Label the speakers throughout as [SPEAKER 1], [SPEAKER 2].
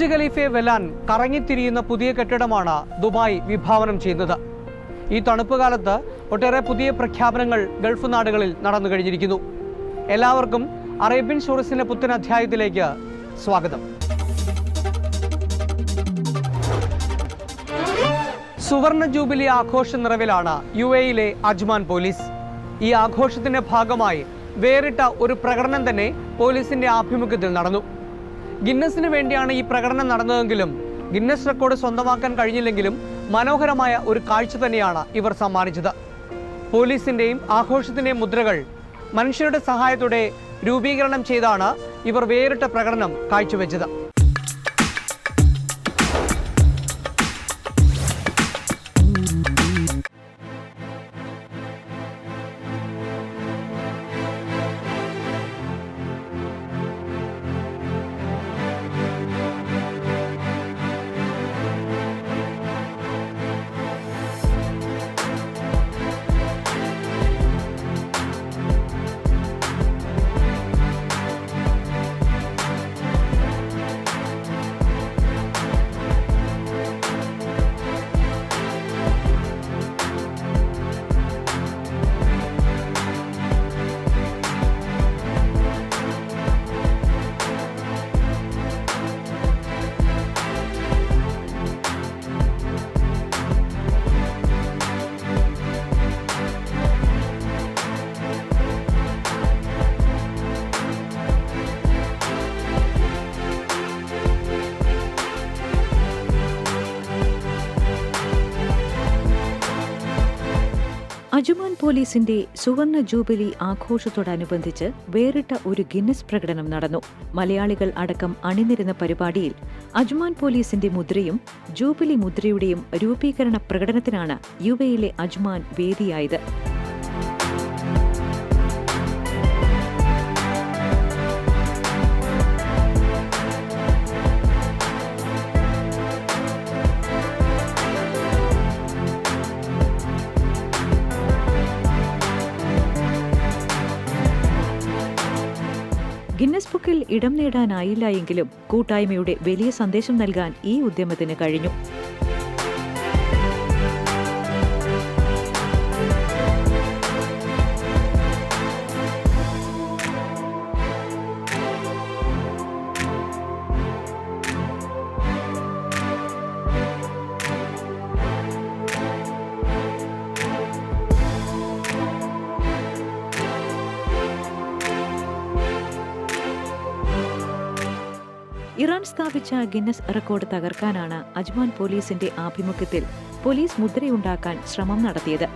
[SPEAKER 1] Burj ഖലീഫയെ വെല്ലാൻ കറങ്ങിത്തിരിയുന്ന പുതിയ കെട്ടിടമാണ് Dubai വിഭാവനം ചെയ്യുന്നത് ഈ തണുപ്പ് കാലത്ത് ഒട്ടേറെ പുതിയ പ്രഖ്യാപനങ്ങൾ ഗൾഫ് നാടുകളിൽ നടന്നു കഴിഞ്ഞിരിക്കുന്നു. എല്ലാവർക്കും അറേബ്യൻ ഷൂറിസിന്റെ പുത്തൻ അധ്യായത്തിലേക്ക് സ്വാഗതം. സുവർണ ജൂബിലി ആഘോഷ നിറവിലാണ് യു എയിലെ അജ്മാൻ പോലീസ്. ഈ ആഘോഷത്തിന്റെ ഭാഗമായി വേറിട്ട ഒരു പ്രകടനം തന്നെ പോലീസിന്റെ ആഭിമുഖ്യത്തിൽ നടന്നു. ഗിന്നസിന് വേണ്ടിയാണ് ഈ പ്രകടനം നടന്നതെങ്കിലും ഗിന്നസ് റെക്കോർഡ് സ്വന്തമാക്കാൻ കഴിഞ്ഞില്ലെങ്കിലും മനോഹരമായ ഒരു കാഴ്ച തന്നെയാണ് ഇവർ സമ്മാനിച്ചത്. പോലീസിന്റെയും ആഘോഷത്തിന്റെയും മുദ്രകൾ മനുഷ്യരുടെ സഹായത്തോടെ രൂപീകരണം ചെയ്താണ് ഇവർ വേറിട്ട പ്രകടനം കാഴ്ചവെച്ചത്.
[SPEAKER 2] പോലീസിന്റെ സുവർണ ജൂബിലി ആഘോഷത്തോടനുബന്ധിച്ച് വേറിട്ട ഒരു ഗിന്നസ് പ്രകടനം നടന്നു. മലയാളികൾ അടക്കം അണിനിരുന്ന പരിപാടിയിൽ അജ്മാൻ പോലീസിന്റെ മുദ്രയും ജൂബിലി മുദ്രയുടെയും രൂപീകരണ പ്രകടനത്തിനാണ് യു എയിലെ അജ്മാൻ വേദിയായത്. ഗിന്നസ് ബുക്കിൽ ഇടം നേടാനായില്ല എങ്കിലും കൂട്ടായ്മയുടെ വലിയ സന്ദേശം നൽകാൻ ഈ ഉദ്യമത്തിന് കഴിഞ്ഞു സ്ഥാപിച്ച ഗിന്നസ് റെക്കോർഡ് തകർക്കാനാണ് അജ്മാൻ പോലീസിന്റെ ആഭിമുഖ്യത്തിൽ പോലീസ് മുദ്രയുണ്ടാക്കാൻ ശ്രമം നടത്തിയത്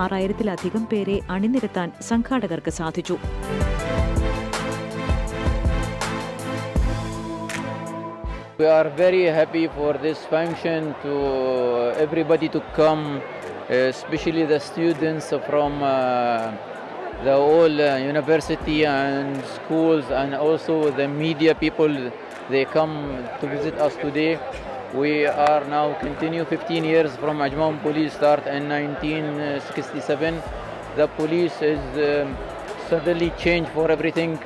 [SPEAKER 2] ആറായിരത്തിലധികം പേരെ അണിനിരത്താൻ സംഘാടകർക്ക് സാധിച്ചു
[SPEAKER 3] We are very happy for this function to everybody to come, especially the students from uh, the whole uh, university and schools and also the media people. They come to visit us today. We are now continue 15 years from Ajman Police start in 1967. The police is um, suddenly changed for everything.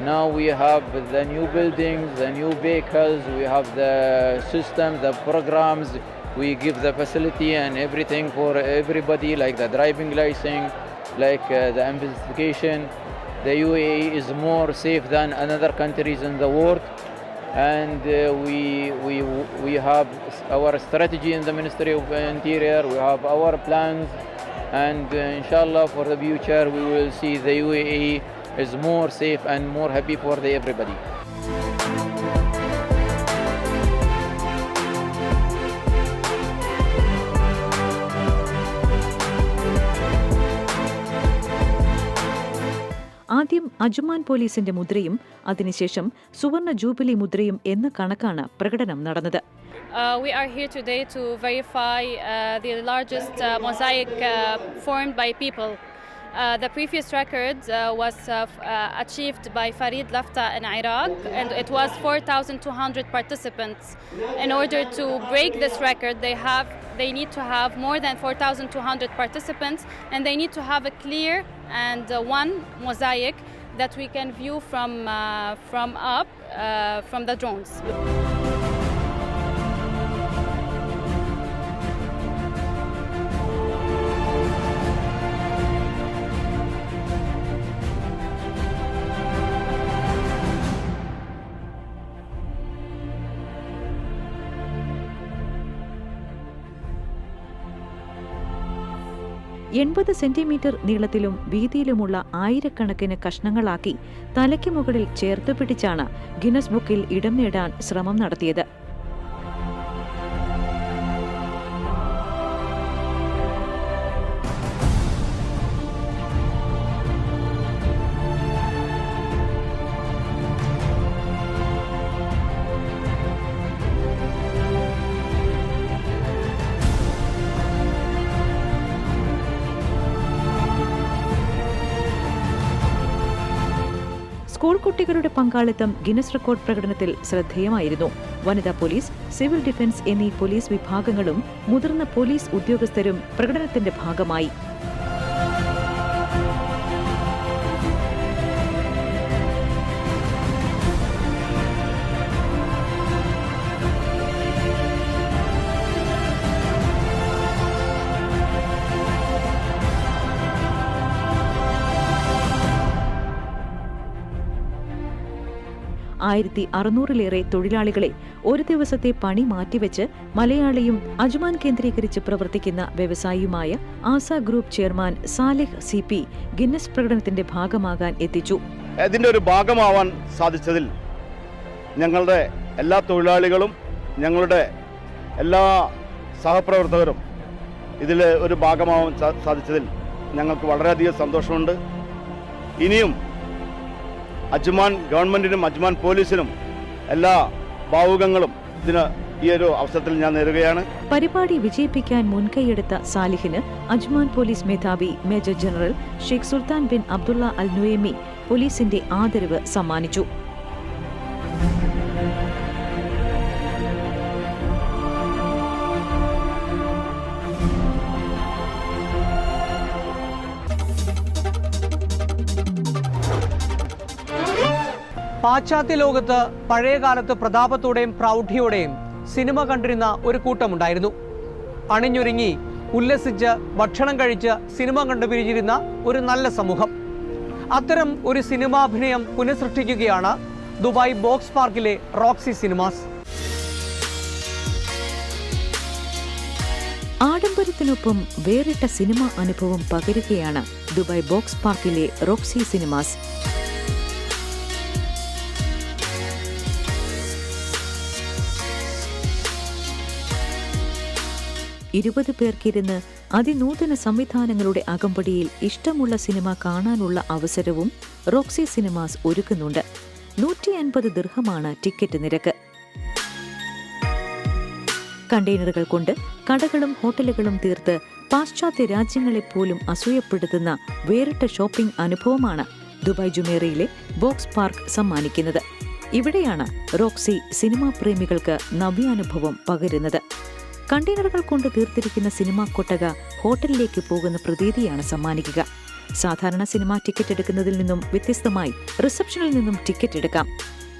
[SPEAKER 3] Now we have the new buildings, the new vehicles, we have the system, the programs, we give the facility and everything for everybody, like the driving license, like uh, the investigation. The UAE is more safe than another countries in the world. And uh, we, we, we have our strategy in the Ministry of Interior, we have our plans, and uh, inshallah for the future we will see the UAE is more safe and more happy for the everybody.
[SPEAKER 2] ആദ്യം Ajman പോലീസിന്റെ മുദ്രയും അതിനുശേഷം സുവർണ jubilee മുദ്രയും എന്ന കണക്കാണ് പ്രകടനം നടന്നത്
[SPEAKER 4] Uh, we are here today to verify uh, the largest uh, mosaic uh, formed by people. Uh, the previous record uh, was uh, uh, achieved by Farid Lafta in Iraq, and it was 4,200 participants. In order to break this record, they have they need to have more than 4,200 participants, and they need to have a clear and uh, one mosaic that we can view from uh, from up. uh, from the drones.
[SPEAKER 2] എൺപത് centimetre നീളത്തിലും വീതിയിലുമുള്ള ആയിരക്കണക്കിന് കഷ്ണങ്ങളാക്കി തലയ്ക്ക് മുകളിൽ ചേർത്ത് പിടിച്ചാണ് Guinness ബുക്കിൽ ഇടം നേടാൻ ശ്രമം നടത്തിയത്. സ്കൂൾ കുട്ടികളുടെ പങ്കാളിത്തം ഗിന്നസ് റെക്കോർഡ് പ്രകടനത്തിൽ ശ്രദ്ധേയമായിരുന്നു. വനിതാ പോലീസ് സിവിൽ ഡിഫൻസ് എന്നീ പോലീസ് വിഭാഗങ്ങളും മുതിർന്ന പോലീസ് ഉദ്യോഗസ്ഥരും പ്രകടനത്തിന്റെ ഭാഗമായി. ആയിരത്തി അറുന്നൂറിലേറെ തൊഴിലാളികളെ ഒരു ദിവസത്തെ പണി മാറ്റിവെച്ച് മലയാളിയും അജ്മാൻ കേന്ദ്രീകരിച്ച് പ്രവർത്തിക്കുന്ന വ്യവസായിയുമായ Asa group chairman Salih C P Guinness പ്രകടനത്തിന്റെ ഭാഗമാകാൻ എത്തിച്ചു.
[SPEAKER 5] ഇതിന്റെ ഒരു ഭാഗമാവാൻ സാധിച്ചതിൽ ഞങ്ങളുടെ എല്ലാ തൊഴിലാളികളും ഞങ്ങളുടെ എല്ലാ സഹപ്രവർത്തകരും ഇതിൽ ഒരു ഭാഗമാവാൻ സാധിച്ചതിൽ ഞങ്ങൾക്ക് വളരെയധികം സന്തോഷമുണ്ട്. ഇനിയും അജ്മാൻ ഗവൺമെന്റിനും അജ്മാൻ പോലീസിനും എല്ലാ ഭാവുകങ്ങളും ഇതിന് ഈ ഒരു അവസരത്തിൽ ഞാൻ നേരുകയാണ്.
[SPEAKER 2] പരിപാടി വിജയിപ്പിക്കാൻ മുൻകൈയെടുത്ത സാലിഹിന് അജ്മാൻ പോലീസ് മേധാവി major general Sheikh Sultan bin Abdullah al Nuaimi പോലീസിന്റെ ആദരവ് സമ്മാനിച്ചു.
[SPEAKER 1] പാശ്ചാത്യ ലോകത്ത് പഴയകാലത്ത് പ്രതാപത്തോടെയും പ്രൗഢിയോടെയും സിനിമ കണ്ടിരുന്ന ഒരു കൂട്ടമുണ്ടായിരുന്നു. അണിഞ്ഞൊരുങ്ങി ഉല്ലസിച്ച് ഭക്ഷണം കഴിച്ച് സിനിമ കണ്ടു പിരിഞ്ഞിരുന്ന ഒരു നല്ല സമൂഹം. അത്തരം ഒരു സിനിമാഭിനയം പുനഃസൃഷ്ടിക്കുകയാണ് ദുബായ് ബോക്സ് പാർക്കിലെ റോക്സി സിനിമാസ്.
[SPEAKER 2] ആഡംബരത്തിനൊപ്പം വേറിട്ട സിനിമ അനുഭവം പകരുകയാണ് ദുബായ് ബോക്സ് പാർക്കിലെ റോക്സി സിനിമാസ്. ഇരുപത് പേർക്കിരുന്ന് അതിനൂതന സംവിധാനങ്ങളുടെ അകമ്പടിയിൽ ഇഷ്ടമുള്ള സിനിമ കാണാനുള്ള അവസരവും റോക്സി സിനിമാസ് ഒരുക്കുന്നുണ്ട്. നൂറ്റി അൻപത് ദീർഘമാണ് ടിക്കറ്റ് നിരക്ക്. കണ്ടെയ്നറുകൾ കൊണ്ട് കടകളും ഹോട്ടലുകളും തീർത്ത് പാശ്ചാത്യ രാജ്യങ്ങളെപ്പോലും അസൂയപ്പെടുത്തുന്ന വേറിട്ട ഷോപ്പിംഗ് അനുഭവമാണ് ദുബായ് ജുമേറയിലെ ബോക്സ് പാർക്ക് സമ്മാനിക്കുന്നത്. ഇവിടെയാണ് റോക്സി സിനിമാ പ്രേമികൾക്ക് നവ്യാനുഭവം പകരുന്നത്. കണ്ടെയ്നറുകൾ കൊണ്ട് തീർത്തിരിക്കുന്ന സിനിമാ കൊട്ടക ഹോട്ടലിലേക്ക് പോകുന്ന പ്രതീതിയാണ് സമ്മാനിക്കുക. സാധാരണ സിനിമാ ടിക്കറ്റ് എടുക്കുന്നതിൽ നിന്നും വ്യത്യസ്തമായി റിസപ്ഷനിൽ നിന്നും ടിക്കറ്റ് എടുക്കാം.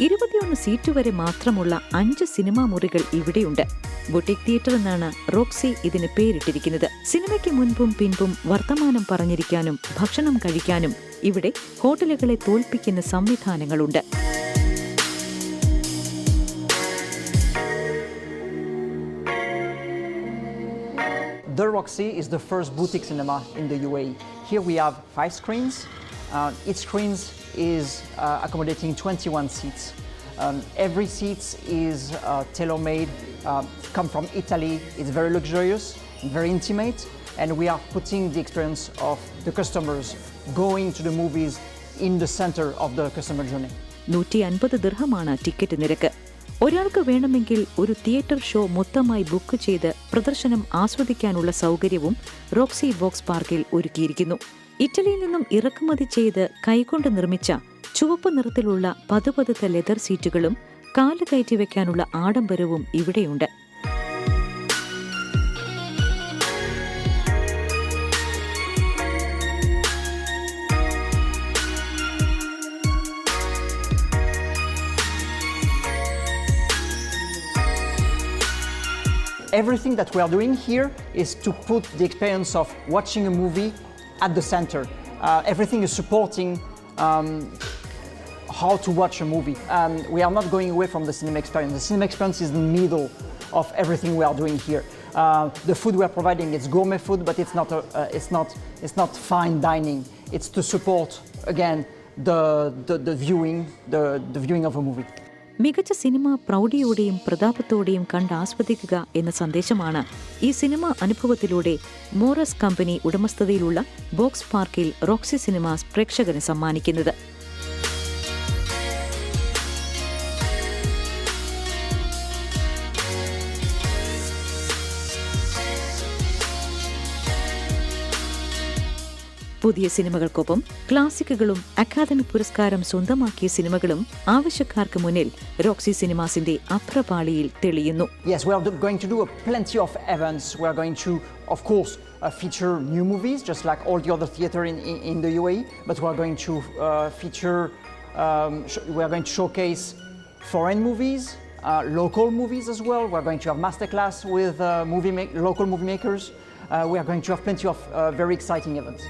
[SPEAKER 2] ഇരുപത്തിയൊന്ന് സീറ്റ് വരെ മാത്രമുള്ള അഞ്ച് സിനിമാ മുറികൾ ഇവിടെയുണ്ട്. ബൊട്ടിക് തിയേറ്റർ എന്നാണ് റോക്സി ഇതിന് പേരിട്ടിരിക്കുന്നത്. സിനിമയ്ക്ക് മുൻപും പിൻപും വർത്തമാനം പറഞ്ഞിരിക്കാനും ഭക്ഷണം കഴിക്കാനും ഇവിടെ ഹോട്ടലുകളെ തോൽപ്പിക്കുന്ന സംവിധാനങ്ങളുണ്ട്.
[SPEAKER 6] The Roxy is the first boutique cinema in the UAE. Here we have five screens. Uh, each screen is uh, accommodating 21 seats. Um, every seat is uh, tailor-made, uh, come from Italy. It's very luxurious, very intimate, and we are putting the experience of the customers going to the movies in the center of the customer journey.
[SPEAKER 2] നൂറ്റി അൻപത് ദിർഹമാണ് ticket നിരക്ക് ഒരാൾക്ക് വേണമെങ്കിൽ ഒരു theatre show മൊത്തമായി book ചെയ്ത് പ്രദർശനം ആസ്വദിക്കാനുള്ള സൗകര്യവും റോക്സി ബോക്സ് പാർക്കിൽ ഒരുക്കിയിരിക്കുന്നു. ഇറ്റലിയിൽ നിന്നും ഇറക്കുമതി ചെയ്ത് കൈകൊണ്ട് നിർമ്മിച്ച ചുവപ്പ് നിറത്തിലുള്ള പതുപതുത്ത ലെതർ സീറ്റുകളും കാൽ കയറ്റി വെക്കാനുള്ള ആഡംബരവും ഇവിടെയുണ്ട്.
[SPEAKER 6] Everything that we are doing here is to put the experience of watching a movie at the center. Uh, everything is supporting um, how to watch a movie. Um, we are not going away from the cinema experience. The cinema experience is the middle of everything we are doing here. Uh, the food we are providing is gourmet food, but it's not, a, uh, it's not, it's not fine dining. It's to support, again, the, the, the viewing, the, the viewing of a movie.
[SPEAKER 2] മികച്ച cinema പ്രൗഢിയോടെയും പ്രതാപത്തോടെയും കണ്ട് ആസ്വദിക്കുക എന്ന സന്ദേശമാണ് ഈ cinema അനുഭവത്തിലൂടെ മോറസ് company ഉടമസ്ഥതയിലുള്ള ബോക്സ് പാർക്കിൽ റോക്സി സിനിമാസ് പ്രേക്ഷകന് സമ്മാനിക്കുന്നത്. പുതിയ സിനിമകൾക്കൊപ്പം ക്ലാസിക്കുകളും അക്കാദമി പുരസ്കാരം സ്വന്തമാക്കിയ സിനിമകളും ആവശ്യക്കാർക്ക് മുന്നിൽ റോക്സി സിനിമാസിന്റെ അപ്രപാളിയിൽ തെളിയുന്നു
[SPEAKER 6] Yes, we are do- going to do a plenty of events. We are going to, of course, uh, feature new movies, just like all the other theatre in, in, in the UAE. But we are going to uh, feature, um, sh- we are going to showcase foreign movies, uh, local movies as well. We are going to have masterclass with uh, movie ma- local movie makers. Uh, we are going to have plenty of uh, very exciting events.